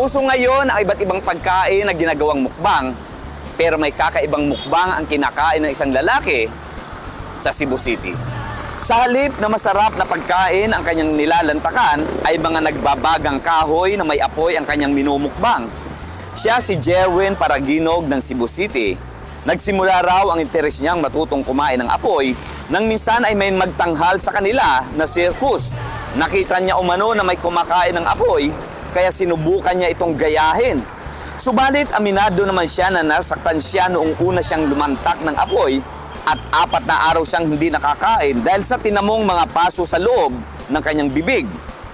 Uso ngayon ang iba't ibang pagkain na ginagawang mukbang, pero may kakaibang mukbang ang kinakain ng isang lalaki sa Cebu City. Sa halip na masarap na pagkain ang kanyang nilalantakan ay mga nagbabagang kahoy na may apoy ang kanyang minumukbang. Siya si Jerwin Paraginog ng Cebu City. Nagsimula raw ang interes niyang matutong kumain ng apoy nang minsan ay may magtanghal sa kanila na circus. Nakita niya umano na may kumakain ng apoy kaya sinubukan niya itong gayahin. Subalit aminado naman siya na nasaktan siya noong una siyang lumantak ng apoy at apat na araw siyang hindi nakakain dahil sa tinamong mga paso sa loob ng kanyang bibig.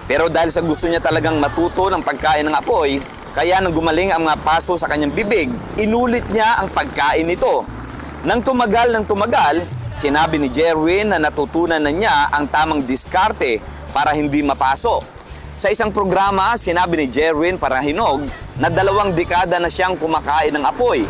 Pero dahil sa gusto niya talagang matuto ng pagkain ng apoy, kaya nang gumaling ang mga paso sa kanyang bibig, inulit niya ang pagkain nito. Nang tumagal ng tumagal, sinabi ni Jerwin na natutunan na niya ang tamang diskarte para hindi mapasok. Sa isang programa, sinabi ni Jerwin Parahinog na dalawang dekada na siyang kumakain ng apoy.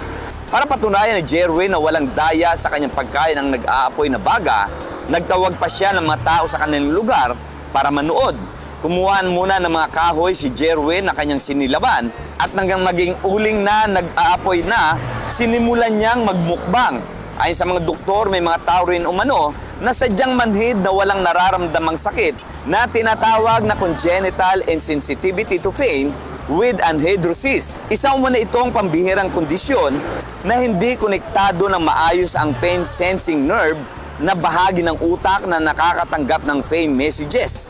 Para patunayan ni Jerwin na walang daya sa kanyang pagkain ang nag-aapoy na baga, nagtawag pa siya ng mga tao sa kanilang lugar para manood. Kumuhaan muna ng mga kahoy si Jerwin na kanyang sinilaban at hanggang maging uling na nag-aapoy na, sinimulan niyang magmukbang. Ayon sa mga doktor, may mga tao rin umano na sadyang manhid na walang nararamdamang sakit na tinatawag na congenital insensitivity to pain with anhidrosis. Isa umano itong pambihirang kondisyon na hindi konektado ng maayos ang pain sensing nerve na bahagi ng utak na nakakatanggap ng pain messages.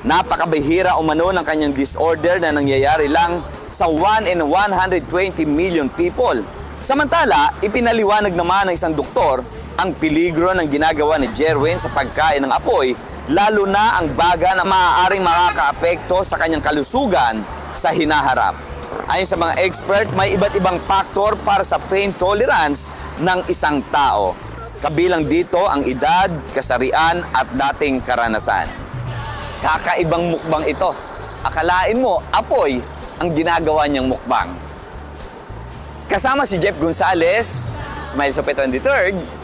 Napakabihira umano ng kanyang disorder na nangyayari lang sa 1 in 120 million people. Samantala, ipinaliwanag naman ng isang doktor ang peligro ng ginagawa ni Jerwin sa pagkain ng apoy, lalo na ang baga na maaaring makakaapekto sa kanyang kalusugan sa hinaharap. Ayon sa mga expert, may iba't ibang faktor para sa pain tolerance ng isang tao. Kabilang dito ang edad, kasarian at dating karanasan. Kakaibang mukbang ito. Akalain mo, apoy ang ginagawa niyang mukbang. Kasama si Jeff Gonzalez, Smile sa 23rd,